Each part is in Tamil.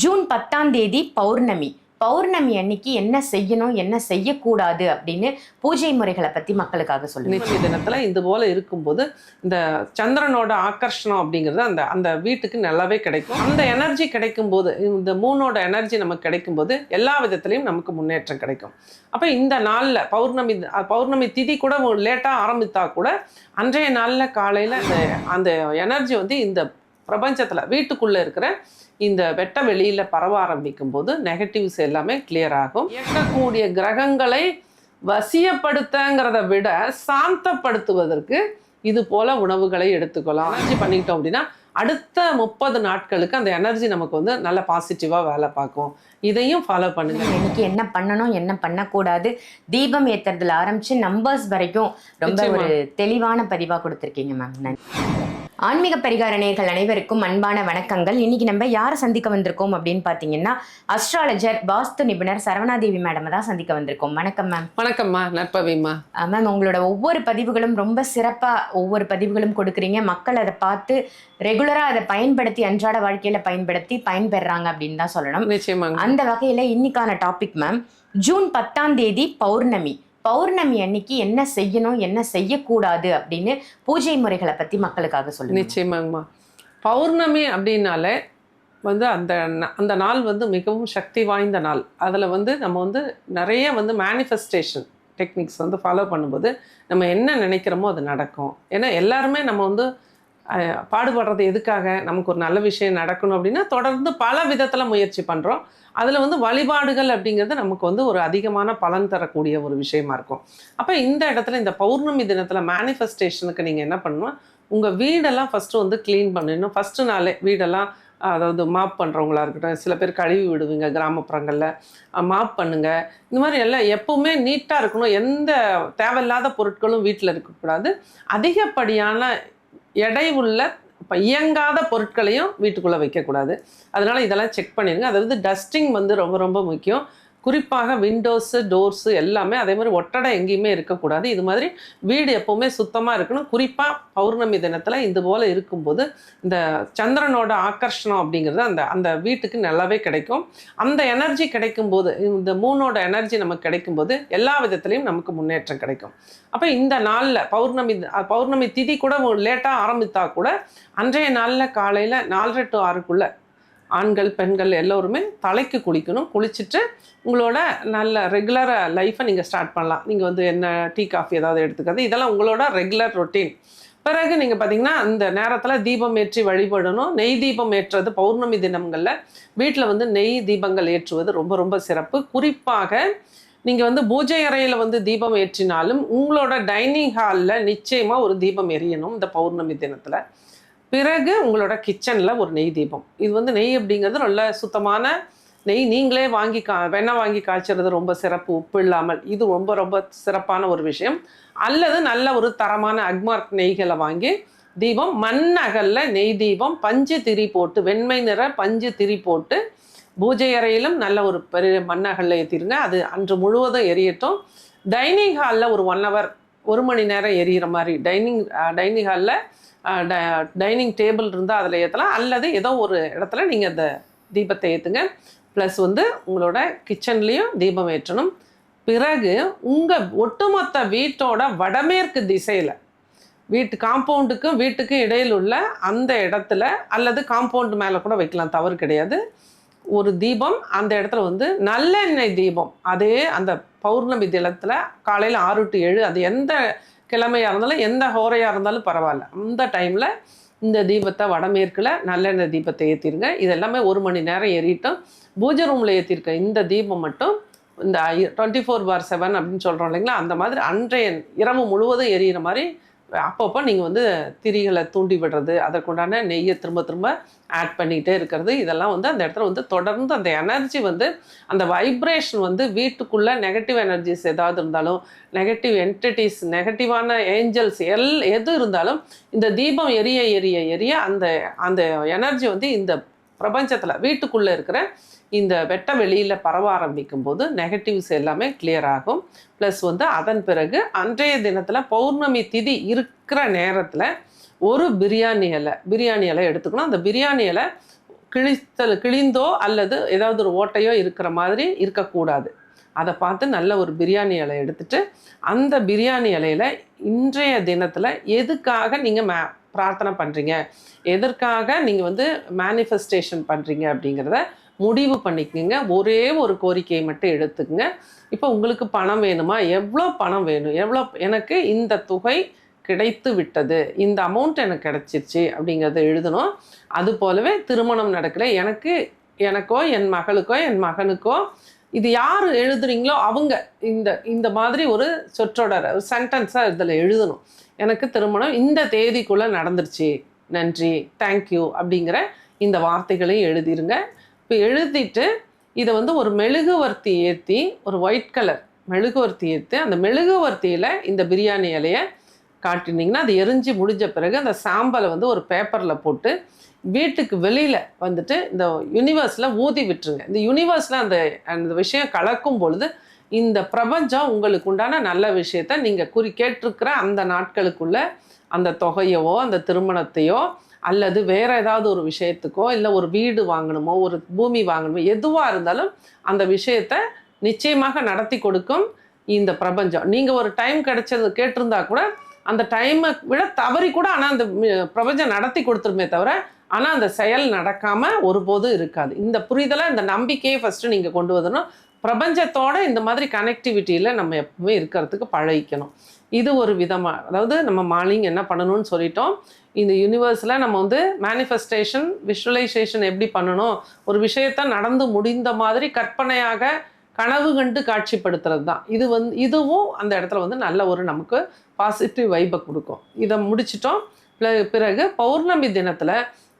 ஜூன் பத்தாம் தேதி பௌர்ணமி. பௌர்ணமி அன்னைக்கு என்ன செய்யணும் என்ன செய்யக்கூடாது அப்படின்னு பூஜை முறைகளை பத்தி மக்களுக்காக சொல்லுங்க. நிச்சய தினத்துல இது போல இருக்கும்போது இந்த சந்திரனோட ஆக்கர்ஷணம் அப்படிங்கிறது அந்த அந்த வீட்டுக்கு நல்லாவே கிடைக்கும். அந்த எனர்ஜி கிடைக்கும் போது இந்த மூணோட எனர்ஜி நமக்கு கிடைக்கும் போது எல்லா விதத்திலையும் நமக்கு முன்னேற்றம் கிடைக்கும். அப்ப இந்த நாள்ல பௌர்ணமி பௌர்ணமி திதி கூட லேட்டா ஆரம்பித்தா கூட அன்றைய நாள்ல காலையில அந்த அந்த எனர்ஜி வந்து இந்த பிரபஞ்சத்துல வீட்டுக்குள்ள இருக்கிற இந்த வெட்ட வெளியில பரவ ஆரம்பிக்கும் போது நெகட்டிவ்ஸ் எல்லாமே கிளியர் ஆகும். இயக்கக்கூடிய கிரகங்களை வசியப்படுத்தங்கிறத விட சாந்தப்படுத்துவதற்கு இது போல உணவுகளை எடுத்துக்கலாம். எனர்ஜி பண்ணிக்கிட்டோம் அப்படின்னா அடுத்த முப்பது நாட்களுக்கு அந்த எனர்ஜி நமக்கு வந்து நல்ல பாசிட்டிவாக வேலை பார்க்கும். இதையும் ஃபாலோ பண்ணுங்க. இன்னைக்கு என்ன பண்ணணும் என்ன பண்ணக்கூடாது? தீபம் ஏத்துறதுல ஆரம்பிச்சு நம்பர்ஸ் வரைக்கும் ரொம்ப. ஒரு தெளிவான பதிவா கொடுத்துருக்கீங்க மேம் நன்றி. ஆன்மீக பரிகார அனைவருக்கும் அன்பான வணக்கங்கள். இன்னைக்கு நம்ம யாரை சந்திக்க வந்திருக்கோம் அப்படின்னு பார்த்தீங்கன்னா அஸ்ட்ராலஜர் வாஸ்து நிபுணர் சரவணாதேவி மேடம் தான் சந்திக்க வந்திருக்கோம். வணக்கம் மேம் வணக்கம்மா. நற்பவிம்மா. மேம் உங்களோட ஒவ்வொரு பதிவுகளும் ரொம்ப சிறப்பாக ஒவ்வொரு பதிவுகளும் கொடுக்குறீங்க. மக்கள் அதை பார்த்து ரெகுலராக அதை பயன்படுத்தி அன்றாட வாழ்க்கையில் பயன்படுத்தி பயன்பெறாங்க அப்படின்னு தான் சொல்லணும். நிச்சயமாங்க. அந்த வகையில் இன்னைக்கான டாபிக் மேம் ஜூன் பத்தாம் தேதி பௌர்ணமி. பௌர்ணமி அன்னைக்கு என்ன செய்யணும் என்ன செய்யக்கூடாது அப்படின்னு பூஜை முறைகளை பற்றி மக்களுக்காக சொல்லுங்க. நிச்சயமாங்கம்மா. பௌர்ணமி அப்படின்னாலே வந்து அந்த அந்த நாள் வந்து மிகவும் சக்தி வாய்ந்த நாள். அதில் வந்து நம்ம வந்து நிறைய வந்து மேனிஃபெஸ்டேஷன் டெக்னிக்ஸ் வந்து ஃபாலோ பண்ணும்போது நம்ம என்ன நினைக்கிறோமோ அது நடக்கும். ஏன்னா எல்லாருமே நம்ம வந்து பாடுபடுறது எதுக்காக? நமக்கு ஒரு நல்ல விஷயம் நடக்கணும் அப்படின்னா தொடர்ந்து பல விதத்தில் முயற்சி பண்ணுறோம் அதில் வந்து வழிபாடுகள் அப்படிங்கிறது நமக்கு வந்து ஒரு அதிகமான பலன் தரக்கூடிய ஒரு விஷயமா இருக்கும். அப்போ இந்த இடத்துல இந்த பௌர்ணமி தினத்தில் மேனிஃபெஸ்டேஷனுக்கு நீங்கள் என்ன பண்ணணும் உங்கள் வீடெல்லாம் ஃபஸ்ட்டு வந்து க்ளீன் பண்ணிடணும் ஃபஸ்ட்டு நாளே வீடெல்லாம் அதாவது மாப் பண்ணுறவங்களா இருக்கட்டும் சில பேர் கழுவி விடுவீங்க கிராமப்புறங்களில். மாப் பண்ணுங்கள் இந்த மாதிரி எல்லாம் எப்போவுமே நீட்டாக இருக்கணும். எந்த தேவையில்லாத பொருட்களும் வீட்டில் இருக்கக்கூடாது. அதிகப்படியான எடை உள்ள இப்போ இயங்காத பொருட்களையும் வீட்டுக்குள்ளே வைக்கக்கூடாது. அதனால் இதெல்லாம் செக் பண்ணிடுங்க அதாவது டஸ்டிங் வந்து ரொம்ப ரொம்ப முக்கியம். குறிப்பாக விண்டோஸு டோர்ஸு எல்லாமே அதே மாதிரி ஒட்டடை எங்கேயுமே இருக்கக்கூடாது. இது மாதிரி வீடு எப்போவுமே சுத்தமாக இருக்கணும். குறிப்பாக பௌர்ணமி தினத்தில் இது போல் இருக்கும்போது இந்த சந்திரனோட ஆக்கர்ஷணம் அப்படிங்கிறது அந்த அந்த வீட்டுக்கு நல்லாவே கிடைக்கும். அந்த எனர்ஜி கிடைக்கும் போது இந்த மூணோட எனர்ஜி நமக்கு கிடைக்கும் போது எல்லா விதத்துலையும் நமக்கு முன்னேற்றம் கிடைக்கும். அப்போ இந்த நாளில் பௌர்ணமி பௌர்ணமி திதி கூட லேட்டாக ஆரம்பித்தா கூட அன்றைய நாளில் காலையில் நாலரை டு ஆறுக்குள்ளே ஆண்கள் பெண்கள் எல்லோருமே தலைக்கு குளிக்கணும். குளிச்சுட்டு உங்களோட நல்ல ரெகுலர் லைஃப்பை நீங்கள் ஸ்டார்ட் பண்ணலாம். நீங்கள் வந்து என்ன டீ காஃபி ஏதாவது எடுத்துக்கிறது இதெல்லாம் உங்களோட ரெகுலர் ரொட்டீன் பிறகு நீங்கள் பார்த்தீங்கன்னா அந்த நேரத்தில் தீபம் ஏற்றி வழிபடணும். நெய் தீபம் ஏற்றுறது பௌர்ணமி தினங்களில் வீட்டில் வந்து நெய் தீபங்கள் ஏற்றுவது ரொம்ப ரொம்ப சிறப்பு. குறிப்பாக நீங்கள் வந்து பூஜை அறையில் வந்து தீபம் ஏற்றினாலும் உங்களோட டைனிங் ஹாலில் நிச்சயமாக ஒரு தீபம் எரியணும் இந்த பௌர்ணமி தினத்தில். பிறகு உங்களோட கிச்சனில் ஒரு நெய் தீபம். இது வந்து நெய் அப்படிங்கிறது நல்ல சுத்தமான நெய். நீங்களே வாங்கி கா வெண்ணெய் வாங்கி காய்ச்சறது ரொம்ப சிறப்பு உப்பு இல்லாமல். இது ரொம்ப ரொம்ப சிறப்பான ஒரு விஷயம். அல்லது நல்ல ஒரு தரமான அக்மார்க் நெய்களை வாங்கி தீபம் மண்ணகல்ல நெய் தீபம் பஞ்சு திரி போட்டு வெண்மை நிற பஞ்சு திரி போட்டு பூஜை அறையிலும் நல்ல ஒரு பெரிய மண்ணகல்ல ஏற்றிருங்க அது அன்று முழுவதும் எரியட்டும். டைனிங் ஹாலில் ஒரு ஒன் ஹவர் ஒரு மணி நேரம் எரியிற மாதிரி. டைனிங் டைனிங் ஹாலில் டைனிங் டேபிள் இருந்தால் அதில் ஏற்றலாம் அல்லது ஏதோ ஒரு இடத்துல நீங்கள் அந்த தீபத்தை ஏற்றுங்க ப்ளஸ் வந்து உங்களோட கிச்சன்லேயும் தீபம் ஏற்றணும். பிறகு உங்கள் ஒட்டுமொத்த வீட்டோட வடமேற்கு திசையில் வீட்டு காம்பவுண்டுக்கும் வீட்டுக்கும் இடையில் உள்ள அந்த இடத்துல அல்லது காம்பவுண்டு மேலே கூட வைக்கலாம் தவறு கிடையாது. ஒரு தீபம் அந்த இடத்துல வந்து நல்லெண்ணெய் தீபம். அதே அந்த பௌர்ணமி தினத்தில் காலையில் ஆறு டு ஏழு அது எந்த கிழமையாக இருந்தாலும் எந்த ஹோரையாக இருந்தாலும் பரவாயில்ல. அந்த டைமில் இந்த தீபத்தை வடமேற்கில் நல்லெண்ணெய் தீபத்தை ஏற்றிருங்க இது எல்லாமே ஒரு மணி நேரம் ஏறிட்டோம். பூஜை ரூமில் ஏற்றிருக்க இந்த தீபம் மட்டும் இந்த டுவெண்ட்டி ஃபோர் பார் செவன் அப்படின்னு சொல்கிறோம் இல்லைங்களா? அந்த மாதிரி அன்றைய இரவு முழுவதும் எரியிற மாதிரி அப்பப்போ நீங்கள் வந்து திரிகளை தூண்டி விடுறது அதற்குண்டான நெய்யை திரும்ப திரும்ப ஆட் பண்ணிக்கிட்டே இருக்கிறது. இதெல்லாம் வந்து அந்த இடத்துல வந்து தொடர்ந்து அந்த எனர்ஜி வந்து அந்த வைப்ரேஷன் வந்து வீட்டுக்குள்ளே நெகட்டிவ் எனர்ஜிஸ் ஏதாவது இருந்தாலும் நெகட்டிவ் என்டிட்டிஸ் நெகட்டிவான ஏஞ்சல்ஸ் எல் எது இருந்தாலும் இந்த தீபம் எரிய எரிய எரிய அந்த அந்த எனர்ஜி வந்து இந்த பிரபஞ்சத்தில் வீட்டுக்குள்ளே இருக்கிற இந்த வெட்ட வெளியில் பரவ ஆரம்பிக்கும் போது நெகட்டிவ்ஸ் எல்லாமே கிளியர் ஆகும். ப்ளஸ் வந்து அதன் பிறகு அன்றைய தினத்தில் பௌர்ணமி திதி இருக்கிற நேரத்தில் ஒரு பிரியாணி இலை பிரியாணி இலை எடுத்துக்கணும். அந்த பிரியாணி இலை கிழித்தல் கிழிந்தோ அல்லது ஏதாவது ஒரு ஓட்டையோ இருக்கிற மாதிரி இருக்கக்கூடாது. அதை பார்த்து நல்ல ஒரு பிரியாணி இலை எடுத்துட்டு அந்த பிரியாணி இலையில இன்றைய தினத்தில் எதுக்காக நீங்கள் மே பிரார்த்தனை பண்ணுறீங்க எதற்காக நீங்கள் வந்து மேனிஃபெஸ்டேஷன் பண்ணுறீங்க அப்படிங்கிறத முடிவு பண்ணிக்கோங்க. ஒரே ஒரு கோரிக்கையை மட்டும் எடுத்துக்கங்க. இப்போ உங்களுக்கு பணம் வேணுமா? எவ்வளோ பணம் வேணும்? எவ்வளோ எனக்கு இந்த தொகை கிடைத்து விட்டது. இந்த அமௌண்ட் எனக்கு கிடச்சிருச்சு அப்படிங்கிறத எழுதணும். அது போலவே திருமணம் நடக்கல. எனக்கு எனக்கோ என் மகளுக்கோ என் மகனுக்கோ இது யார் எழுதுறீங்களோ அவங்க இந்த இந்த மாதிரி ஒரு சொற்றொடர் சென்டென்ஸாக இதில் எழுதணும். எனக்கு திருமணம் இந்த தேதிக்குள்ளே நடந்துருச்சு. நன்றி. தேங்க்யூ அப்படிங்கிற இந்த வார்த்தைகளையும் எழுதிருங்க. இப்போ எழுதிட்டு இதை வந்து ஒரு மெழுகுவர்த்தி ஏற்றி ஒரு ஒயிட் கலர் மெழுகுவர்த்தி ஏற்றி அந்த மெழுகுவர்த்தியில் இந்த பிரியாணி இலையை காட்டினீங்கன்னா அது எரிஞ்சு முடிஞ்ச பிறகு அந்த சாம்பலை வந்து ஒரு பேப்பரில் போட்டு வீட்டுக்கு வெளியில் வந்துட்டு இந்த யூனிவர்ஸில் ஊதி விட்டுருங்க. இந்த யூனிவர்ஸில் அந்த அந்த விஷயம் கலக்கும் பொழுது இந்த பிரபஞ்சம் உங்களுக்கு உண்டான நல்ல விஷயத்த நீங்கள் குறி கேட்டிருக்கிற அந்த நாட்களுக்குள்ள அந்த தொகையவோ அந்த திருமணத்தையோ அல்லது வேற ஏதாவது ஒரு விஷயத்துக்கோ இல்லை ஒரு வீடு வாங்கணுமோ ஒரு பூமி வாங்கணுமோ எதுவாக இருந்தாலும் அந்த விஷயத்த நிச்சயமாக நடத்தி கொடுக்கும் இந்த பிரபஞ்சம். நீங்கள் ஒரு டைம் கிடைச்சது கேட்டிருந்தா கூட அந்த டைமை விட தவறி கூட ஆனால் அந்த பிரபஞ்சம் நடத்தி கொடுத்துருமே தவிர ஆனால் அந்த செயல் நடக்காமல் ஒருபோதும் இருக்காது. இந்த புரிதலை இந்த நம்பிக்கையை ஃபஸ்ட்டு நீங்கள் கொண்டு வரணும். பிரபஞ்சத்தோட இந்த மாதிரி கனெக்டிவிட்டியில் நம்ம எப்பவுமே இருக்கிறதுக்கு பழகிக்கணும். இது ஒரு விதமாக அதாவது நம்ம மார்னிங் என்ன பண்ணணும்னு சொல்லிட்டோம். இந்த யூனிவர்ஸில் நம்ம வந்து மேனிஃபெஸ்டேஷன் விஷுவலைசேஷன் எப்படி பண்ணணும்? ஒரு விஷயத்த நடந்து முடிந்த மாதிரி கற்பனையாக கனவு கண்டு காட்சிப்படுத்துறது தான். இது வந்து இதுவும் அந்த இடத்துல வந்து நல்ல ஒரு நமக்கு பாசிட்டிவ் வைப்பை கொடுக்கும். இதை முடிச்சிட்டோம். பிறகு பௌர்ணமி தினத்தில்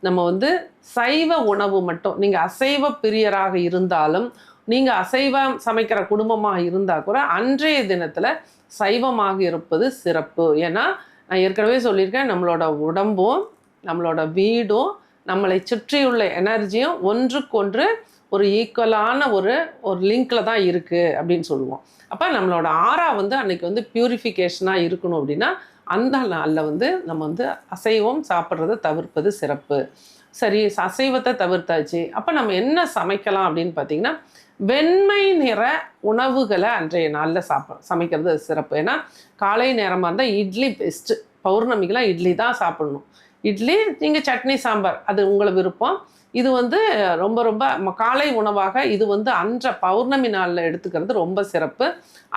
நம்ம வந்து சைவ உணவு மட்டும் நீங்கள் அசைவ பிரியராக இருந்தாலும் நீங்கள் அசைவம் சமைக்கிற குடும்பமாக இருந்தால் கூட அன்றைய தினத்தில் சைவமாக இருப்பது சிறப்பு. ஏன்னா நான் ஏற்கனவே சொல்லியிருக்கேன் நம்மளோட உடம்பும் நம்மளோட வீடும் நம்மளை சுற்றியுள்ள எனர்ஜியும் ஒன்றுக்கொன்று ஒரு ஈக்குவலான ஒரு ஒரு லிங்க்கில் தான் இருக்குது அப்படின்னு சொல்லுவோம். அப்போ நம்மளோட ஆறா வந்து அன்னைக்கு வந்து பியூரிஃபிகேஷனாக இருக்கணும் அப்படின்னா அந்த நாளில் வந்து நம்ம வந்து அசைவம் சாப்பிட்றத தவிர்ப்பது சிறப்பு. சரி அசைவத்தை தவிர்த்தாச்சு. அப்போ நம்ம என்ன சமைக்கலாம் அப்படின்னு பார்த்தீங்கன்னா வெண்மை நிற உணவுகளை அன்றைய நாளில் சாப்பிட சமைக்கிறது சிறப்பு. ஏன்னா காலை நேரமாக இருந்தால் இட்லி பெஸ்ட்டு பௌர்ணமிக்கெலாம் இட்லி தான் சாப்பிடணும். இட்லி நீங்கள் சட்னி சாம்பார் அது உங்களை விருப்பம். இது வந்து ரொம்ப ரொம்ப காலை உணவாக இது வந்து அன்ற பௌர்ணமி நாளில் எடுத்துக்கிறது ரொம்ப சிறப்பு.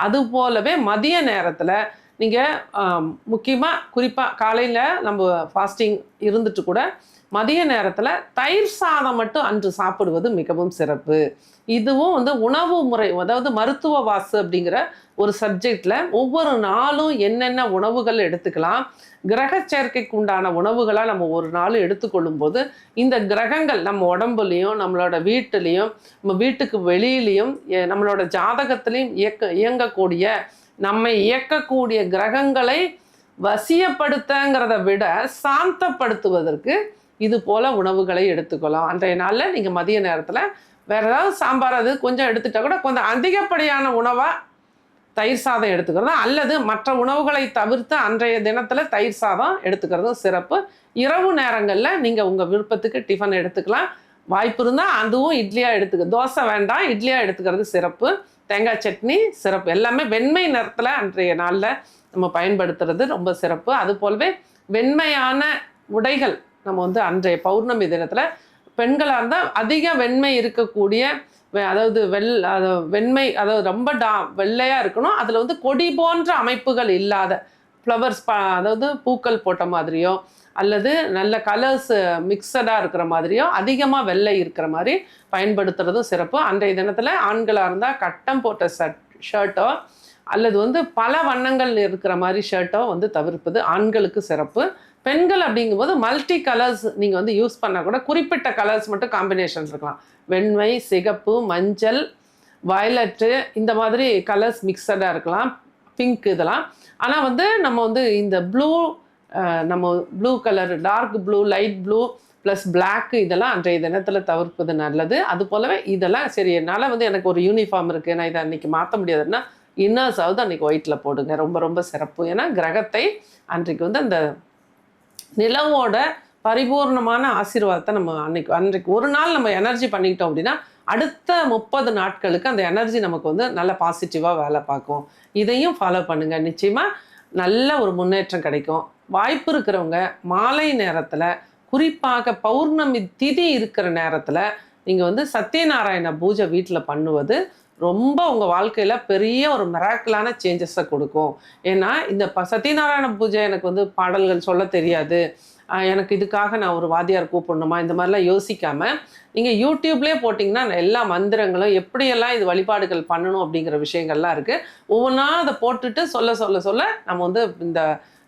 அது போலவே மதிய நேரத்தில் நீங்கள் முக்கியமாக குறிப்பாக காலையில் நம்ம ஃபாஸ்டிங் இருந்துட்டு கூட மதிய நேரத்தில் தயிர் சாதம் மட்டும் அன்று சாப்பிடுவது மிகவும் சிறப்பு. இதுவும் வந்து உணவு முறை அதாவது மருத்துவ வாசு அப்படிங்கிற ஒரு சப்ஜெக்டில் ஒவ்வொரு நாளும் என்னென்ன உணவுகள் எடுத்துக்கலாம் கிரக சேர்க்கைக்கு உண்டான உணவுகளாக நம்ம ஒரு நாள் எடுத்துக்கொள்ளும் போது இந்த கிரகங்கள் நம்ம உடம்புலையும் நம்மளோட வீட்டுலேயும் நம்ம வீட்டுக்கு வெளியிலையும் நம்மளோட ஜாதகத்திலையும் இயக்க இயங்கக்கூடிய நம்மை இயக்கக்கூடிய கிரகங்களை வசியப்படுத்தங்கிறத விட சாந்தப்படுத்துவதற்கு இது போல உணவுகளை எடுத்துக்கலாம் அன்றைய நாளில் நீங்கள் மதிய நேரத்தில் வேறு ஏதாவது சாம்பார் அது கொஞ்சம் எடுத்துட்டா கூட கொஞ்சம் அதிகப்படியான உணவாக தயிர் சாதம் எடுத்துக்கிறதும் அல்லது மற்ற உணவுகளை தவிர்த்து அன்றைய தினத்தில் தயிர் சாதம் எடுத்துக்கிறதும் சிறப்பு. இரவு நேரங்களில் நீங்கள் உங்கள் விருப்பத்துக்கு டிஃபன் எடுத்துக்கலாம். வாய்ப்பு இருந்தால் அதுவும் இட்லியாக எடுத்துக்க தோசை வேண்டாம் இட்லியாக எடுத்துக்கிறது சிறப்பு. தேங்காய் சட்னி சிறப்பு. எல்லாமே வெண்மை நிறத்தில் அன்றைய நாளில் நம்ம பயன்படுத்துறது ரொம்ப சிறப்பு. அது போலவே வெண்மையான உடைகள் நம்ம வந்து அன்றைய பௌர்ணமி தினத்தில் பெண்களாக இருந்தால் அதிக வெண்மை இருக்கக்கூடிய வெ- அதாவது வெள் அது வெண்மை அதாவது ரொம்ப டா வெள்ளையாக இருக்கணும். அதில் வந்து கொடி போன்ற அமைப்புகள் இல்லாத ஃப்ளவர்ஸ் ப அதாவது பூக்கள் போட்ட மாதிரியோ அல்லது நல்ல கலர்ஸ் மிக்சடாக இருக்கிற மாதிரியோ அதிகமாக வெள்ளை இருக்கிற மாதிரி பயன்படுத்துறதும் சிறப்பு. அன்றைய தினத்தில் ஆண்களாக இருந்தால் கட்டம் போட்ட ஷர்ட் ஷர்ட்டோ அல்லது வந்து பல வண்ணங்கள் இருக்கிற மாதிரி ஷர்ட்டோ வந்து தவிர்ப்பது ஆண்களுக்கு சிறப்பு. பெண்கள் அப்படிங்கும்போது மல்டி கலர்ஸ் நீங்கள் வந்து யூஸ் பண்ணால் கூட குறிப்பிட்ட கலர்ஸ் மட்டும் காம்பினேஷன் இருக்கலாம். வெண்மை சிகப்பு மஞ்சள் வயலட்டு இந்த மாதிரி கலர்ஸ் மிக்சடாக இருக்கலாம். பிங்க் இதெல்லாம். ஆனால் வந்து நம்ம வந்து இந்த ப்ளூ நம்ம blue colour dark blue light blue plus black இதெல்லாம் அன்றைய தினத்தில் தவிர்ப்பது நல்லது. அது போலவே இதெல்லாம் சரி என்னால் வந்து எனக்கு ஒரு யூனிஃபார்ம் இருக்குது நான் இதை அன்றைக்கி மாற்ற முடியாதுன்னா இன்னர்ஸாவது அன்றைக்கி ஒயிட்டில் போடுங்க. ரொம்ப ரொம்ப சிறப்பு. ஏன்னா கிரகத்தை அன்றைக்கு வந்து அந்த நிலவோட பரிபூர்ணமான ஆசீர்வாதத்தை நம்ம அன்னைக்கு அன்றைக்கு ஒரு நாள் நம்ம எனர்ஜி பண்ணிக்கிட்டோம் அப்படின்னா அடுத்த முப்பது நாட்களுக்கு அந்த எனர்ஜி நமக்கு வந்து நல்ல பாசிட்டிவாக வேலை பார்க்கும். இதையும் ஃபாலோ பண்ணுங்கள் நிச்சயமாக நல்ல ஒரு முன்னேற்றம் கிடைக்கும். வாய்ப்பு இருக்கிறவங்க மாலை நேரத்தில் குறிப்பாக பௌர்ணமி திதி இருக்கிற நேரத்தில் நீங்கள் வந்து சத்யநாராயண பூஜை வீட்டில் பண்ணுவது ரொம்ப உங்கள் வாழ்க்கையில் பெரிய ஒரு மெராக்கிளான சேஞ்சஸை கொடுக்கும். ஏன்னா இந்த ப சத்யநாராயண பூஜை எனக்கு வந்து பாடல்கள் சொல்ல தெரியாது. எனக்கு இதுக்காக நான் ஒரு வாத்தியார் கூப்பிடணுமா? இந்த மாதிரிலாம் யோசிக்காமல் நீங்கள் யூடியூப்லேயே போட்டிங்கன்னா எல்லா மந்திரங்களும் எப்படியெல்லாம் இது வழிபாடுகள் பண்ணணும் அப்படிங்கிற விஷயங்கள்லாம் இருக்குது ஒவ்வொன்றா அதை போட்டுட்டு சொல்ல சொல்ல சொல்ல நம்ம வந்து இந்த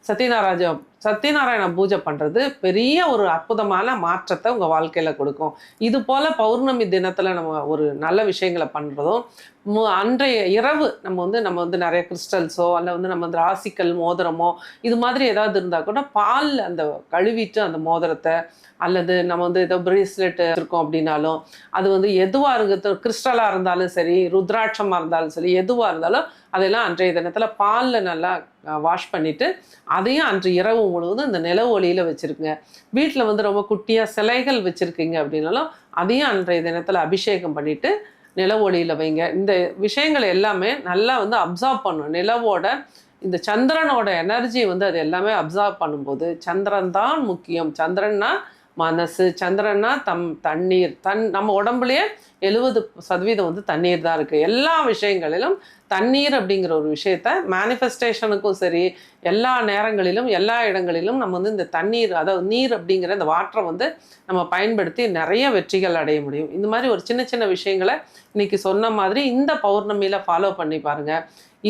சத்யநாராஜ சத்யநாராயண பூஜை பண்ணுறது பெரிய ஒரு அற்புதமான மாற்றத்தை உங்கள் வாழ்க்கையில் கொடுக்கும். இது போல் பௌர்ணமி தினத்தில் நம்ம ஒரு நல்ல விஷயங்களை பண்ணுறதும் அன்றைய இரவு நம்ம வந்து நம்ம வந்து நிறைய கிறிஸ்டல்ஸோ அல்ல வந்து நம்ம வந்து ராசிக்கல் மோதிரமோ இது மாதிரி ஏதாவது இருந்தால் கூட பால் அந்த கழுவிட்டு அந்த மோதிரத்தை அல்லது நம்ம வந்து ஏதோ பிரேஸ்லெட் இருக்கோம் அப்படின்னாலும் அது வந்து எதுவாக இருக்குது கிறிஸ்டலாக இருந்தாலும் சரி ருத்ராட்சமாக இருந்தாலும் சரி எதுவாக இருந்தாலும் அதெல்லாம் அன்றைய தினத்தில் பாலில் நல்லா வாஷ் பண்ணிவிட்டு அதையும் அன்று இரவு முழுவதும் இந்த நில ஒளியில் வச்சுருக்குங்க. வீட்டில் வந்து ரொம்ப குட்டியாக சிலைகள் வச்சுருக்கீங்க அப்படின்னாலும் அதையும் அன்றைய தினத்தில் அபிஷேகம் பண்ணிவிட்டு நில ஒளியில் வைங்க. இந்த விஷயங்கள் எல்லாமே நல்லா வந்து அப்சார்ப் பண்ணும். நிலவோட இந்த சந்திரனோட எனர்ஜி வந்து அது எல்லாமே அப்சார்ப் பண்ணும்போது சந்திரன் தான் முக்கியம். சந்திரன்னா மனசு சந்திரன்னா தம் தண்ணீர். தன் நம்ம உடம்புலயே எழுபது சதவீதம் வந்து தண்ணீர் தான் இருக்குது எல்லா விஷயங்களிலும் தண்ணீர் அப்படிங்கிற ஒரு விஷயத்த மேனிஃபெஸ்டேஷனுக்கும் சரி எல்லா நேரங்களிலும் எல்லா இடங்களிலும் நம்ம வந்து இந்த தண்ணீர் அதாவது நீர் அப்படிங்கிற இந்த வாட்டரை வந்து நம்ம பயன்படுத்தி நிறைய வெற்றிகள் அடைய முடியும். இந்த மாதிரி ஒரு சின்ன சின்ன விஷயங்களை இன்னைக்கு சொன்ன மாதிரி இந்த பௌர்ணமியில் ஃபாலோ பண்ணி பாருங்க.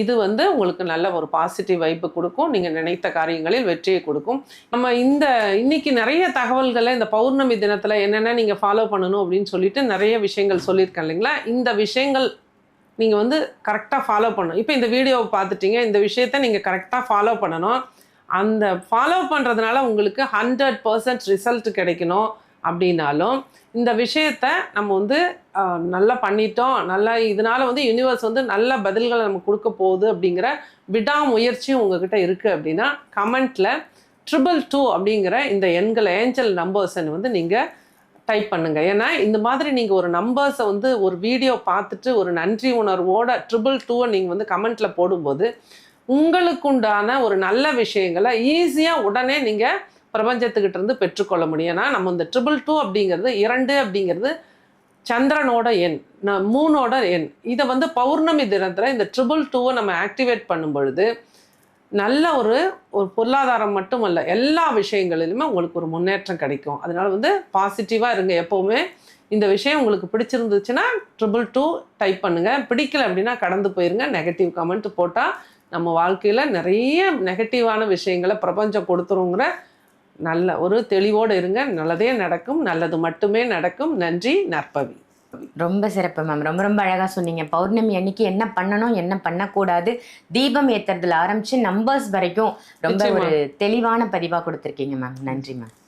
இது வந்து உங்களுக்கு நல்ல ஒரு பாசிட்டிவ் வைப்பு கொடுக்கும். நீங்கள் நினைத்த காரியங்களில் வெற்றியை கொடுக்கும். நம்ம இந்த இன்னைக்கு நிறைய தகவல்களை இந்த பௌர்ணமி தினத்தில் என்னென்ன நீங்கள் ஃபாலோ பண்ணணும் அப்படின்னு சொல்லிட்டு நிறைய விஷயங்கள் சொல்லியிருக்கேன் இல்லைங்களா? இந்த விஷயங்கள் நீங்கள் வந்து கரெக்டாக ஃபாலோ பண்ணணும். இப்போ இந்த வீடியோவை பார்த்துட்டீங்க இந்த விஷயத்த நீங்கள் கரெக்டாக ஃபாலோ பண்ணணும். அந்த ஃபாலோ பண்ணுறதுனால உங்களுக்கு ஹண்ட்ரட் பர்சன்ட் ரிசல்ட் கிடைக்கணும் அப்படின்னாலும் இந்த விஷயத்த நம்ம வந்து நல்லா பண்ணிட்டோம். நல்லா இதனால வந்து யூனிவர்ஸ் வந்து நல்ல பதில்களை நம்ம கொடுக்க போகுது அப்படிங்கிற விடாமுயற்சியும் உங்ககிட்ட இருக்குது அப்படின்னா கமெண்ட்டில் ட்ரிபிள் டூ அப்படிங்கிற இந்த எண்களை ஏஞ்சல் நம்பர்ஸை வந்து நீங்கள் டைப் பண்ணுங்க. ஏன்னா இந்த மாதிரி நீங்கள் ஒரு நம்பர்ஸை வந்து ஒரு வீடியோ பார்த்துட்டு ஒரு நன்றி உணர்வோட ட்ரிபிள் டூவை நீங்கள் வந்து கமெண்ட்டில் போடும்போது உங்களுக்குண்டான ஒரு நல்ல விஷயங்களை ஈஸியாக உடனே நீங்கள் பிரபஞ்சத்துக்கிட்ட இருந்து பெற்றுக்கொள்ள முடியும். ஏன்னா நம்ம இந்த ட்ரிபிள் டூ அப்படிங்கிறது இரண்டு அப்படிங்கிறது சந்திரனோட எண் ந- மூணோட எண். இதை வந்து பௌர்ணமி தினத்தில் இந்த ட்ரிபிள் டூவை நம்ம ஆக்டிவேட் பண்ணும் பொழுது நல்ல ஒரு ஒரு பொருளாதாரம் மட்டுமல்ல எல்லா விஷயங்களிலுமே உங்களுக்கு ஒரு முன்னேற்றம் கிடைக்கும். அதனால வந்து பாசிட்டிவாக இருங்க எப்போவுமே. இந்த விஷயம் உங்களுக்கு பிடிச்சிருந்துச்சுன்னா ட்ரிபிள் டூ டைப் பண்ணுங்கள் பிடிக்கல அப்படின்னா கடந்து போயிருங்க. நெகட்டிவ் கமெண்ட் போட்டால் நம்ம வாழ்க்கையில் நிறைய நெகட்டிவான விஷயங்களை பிரபஞ்சம் கொடுத்துருங்கிற நல்ல ஒரு தெளிவோடு இருங்க. நல்லதே நடக்கும். நல்லது மட்டுமே நடக்கும். நன்றி. நற்பவி. ரொம்ப சிறப்பு மேம் ரொம்ப ரொம்ப அழகா சொன்னீங்க. பௌர்ணமி அன்னைக்கு என்ன பண்ணணும் என்ன பண்ணக்கூடாது தீபம் ஏத்துறதுல ஆரம்பிச்சு நம்பர்ஸ் வரைக்கும் ரொம்ப. ஒரு தெளிவான பதிவா கொடுத்துருக்கீங்க மேம் நன்றி மேம்